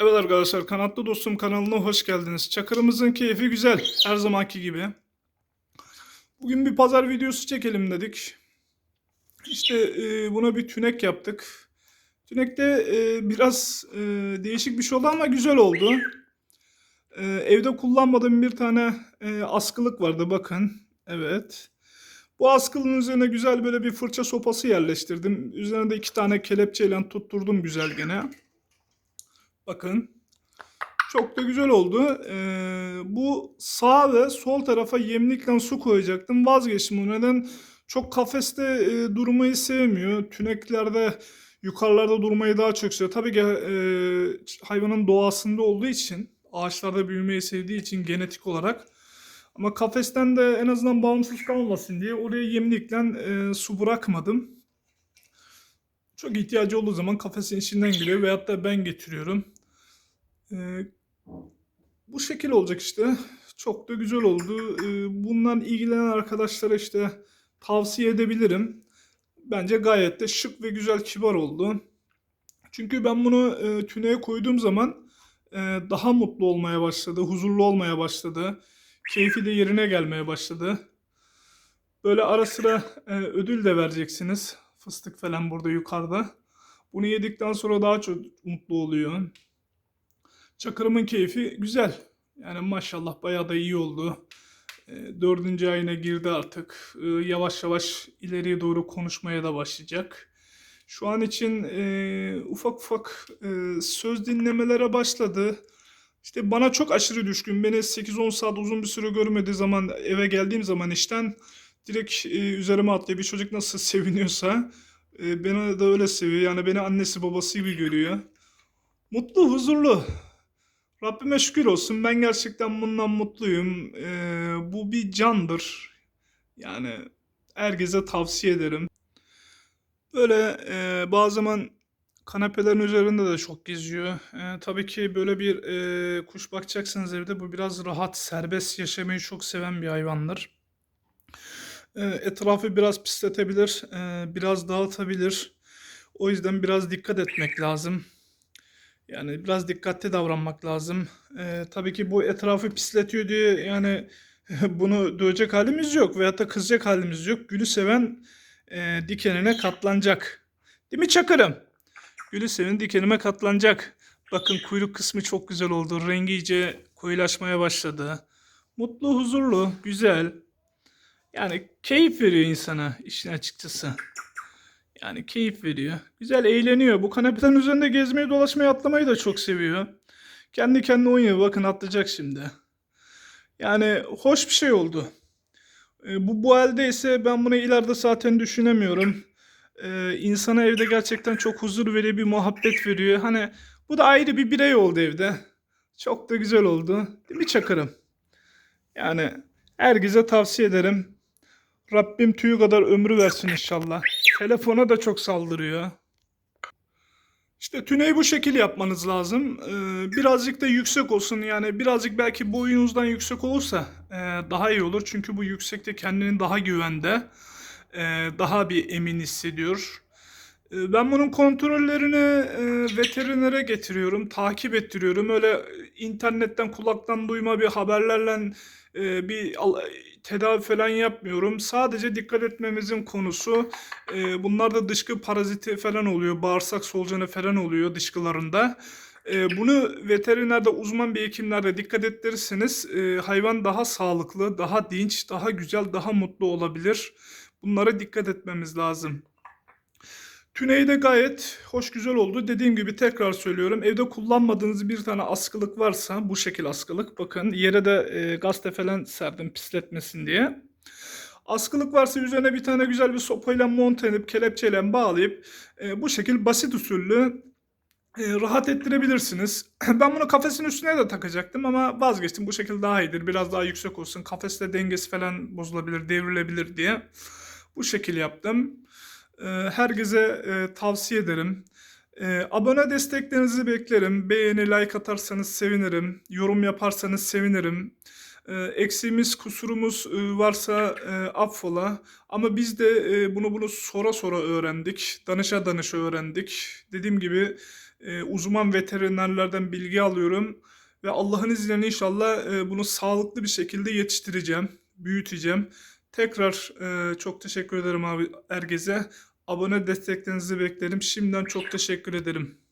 Evet arkadaşlar Kanatlı Dostum kanalına hoş geldiniz. Çakırımızın keyfi güzel her zamanki gibi. Bugün bir pazar videosu çekelim dedik. İşte e, buna bir tünek yaptık. Tünekte e, biraz e, değişik bir şey oldu ama güzel oldu. E, evde kullanmadığım bir tane e, askılık vardı bakın. Evet. Bu askılın üzerine güzel böyle bir fırça sopası yerleştirdim. Üzerine de iki tane kelepçeyle tutturdum güzel gene. Bakın. Çok da güzel oldu. Ee, bu sağ ve sol tarafa yemlikle su koyacaktım. Vazgeçtim. O neden? Çok kafeste e, durmayı sevmiyor. Tüneklerde yukarılarda durmayı daha çok seviyor. Tabii ki e, hayvanın doğasında olduğu için, ağaçlarda büyümeyi sevdiği için genetik olarak. Ama kafesten de en azından bağımsız kalmasın diye oraya yemlikle e, su bırakmadım. Çok ihtiyacı olduğu zaman kafesin içinden geliyor veyahut da ben getiriyorum. Ee, bu şekil olacak işte. Çok da güzel oldu. Ee, bundan ilgilenen arkadaşlara işte tavsiye edebilirim. Bence gayet de şık ve güzel kibar oldu. Çünkü ben bunu e, tüneye koyduğum zaman e, daha mutlu olmaya başladı, huzurlu olmaya başladı. Keyfi de yerine gelmeye başladı. Böyle ara sıra e, ödül de vereceksiniz. Fıstık falan burada yukarıda. Bunu yedikten sonra daha çok mutlu oluyor. Çakırımın keyfi güzel. Yani maşallah bayağı da iyi oldu. E, dördüncü ayına girdi artık. E, yavaş yavaş ileriye doğru konuşmaya da başlayacak. Şu an için e, ufak ufak e, söz dinlemelere başladı. İşte bana çok aşırı düşkün. Beni 8-10 saat uzun bir süre görmediği zaman eve geldiğim zaman işten direkt e, üzerime atlıyor. Bir çocuk nasıl seviniyorsa e, beni de öyle seviyor. Yani beni annesi babası gibi görüyor. Mutlu, huzurlu. Rabbime şükür olsun. Ben gerçekten bundan mutluyum. Ee, bu bir candır. Yani herkese tavsiye ederim. Böyle e, bazı zaman kanepelerin üzerinde de çok geziyor. E, tabii ki böyle bir e, kuş bakacaksınız evde. Bu biraz rahat, serbest yaşamayı çok seven bir hayvandır. E, etrafı biraz pisletebilir, e, biraz dağıtabilir. O yüzden biraz dikkat etmek lazım. Yani biraz dikkatli davranmak lazım. Ee, tabii ki bu etrafı pisletiyor diye yani bunu dövecek halimiz yok veyahut da kızacak halimiz yok. Gülü seven e, dikenine katlanacak. Değil mi Çakır'ım? Gülü seven dikenime katlanacak. Bakın kuyruk kısmı çok güzel oldu. Rengi iyice koyulaşmaya başladı. Mutlu, huzurlu, güzel. Yani keyif veriyor insana işin açıkçası. Yani keyif veriyor. Güzel eğleniyor. Bu kanepelerin üzerinde gezmeyi, dolaşmayı, atlamayı da çok seviyor. Kendi kendine oynuyor. Bakın atlayacak şimdi. Yani hoş bir şey oldu. E, bu bu haldeyse ben bunu ileride zaten düşünemiyorum. E, insana evde gerçekten çok huzur veriyor, bir muhabbet veriyor. Hani bu da ayrı bir birey oldu evde. Çok da güzel oldu. Değil mi Çakır'ım? Yani herkese tavsiye ederim. Rabbim tüyü kadar ömrü versin inşallah. Telefona da çok saldırıyor. İşte tüneyi bu şekil yapmanız lazım. Ee, birazcık da yüksek olsun. Yani birazcık belki boyunuzdan yüksek olursa e, daha iyi olur. Çünkü bu yüksekte kendini daha güvende, e, daha bir emin hissediyor. E, ben bunun kontrollerini e, veterinere getiriyorum, takip ettiriyorum. Öyle internetten kulaktan duyma bir haberlerle e, bir tedavi falan yapmıyorum. Sadece dikkat etmemizin konusu e, bunlarda dışkı paraziti falan oluyor. Bağırsak solucanı falan oluyor dışkılarında. E, bunu veterinerde uzman bir hekimlerde dikkat ettirirseniz e, hayvan daha sağlıklı, daha dinç, daha güzel, daha mutlu olabilir. Bunlara dikkat etmemiz lazım. Tüney de gayet hoş güzel oldu. Dediğim gibi tekrar söylüyorum. Evde kullanmadığınız bir tane askılık varsa bu şekil askılık. Bakın yere de e, gazete falan serdim pisletmesin diye. Askılık varsa üzerine bir tane güzel bir sopayla monte edip kelepçeyle bağlayıp e, bu şekil basit usullü e, rahat ettirebilirsiniz. Ben bunu kafesin üstüne de takacaktım ama vazgeçtim. Bu şekilde daha iyidir. Biraz daha yüksek olsun. Kafeste dengesi falan bozulabilir, devrilebilir diye. Bu şekil yaptım. E, herkese e, tavsiye ederim. E, abone desteklerinizi beklerim. Beğeni, like atarsanız sevinirim. Yorum yaparsanız sevinirim. E, eksiğimiz, kusurumuz e, varsa e, affola. Ama biz de bunu bunu sora sora öğrendik. Danışa danışa öğrendik. Dediğim gibi uzman veterinerlerden bilgi alıyorum. Ve Allah'ın izniyle inşallah bunu sağlıklı bir şekilde yetiştireceğim, büyüteceğim. Tekrar e, çok teşekkür ederim abi herkese. Abone desteklerinizi beklerim. Şimdiden çok teşekkür ederim.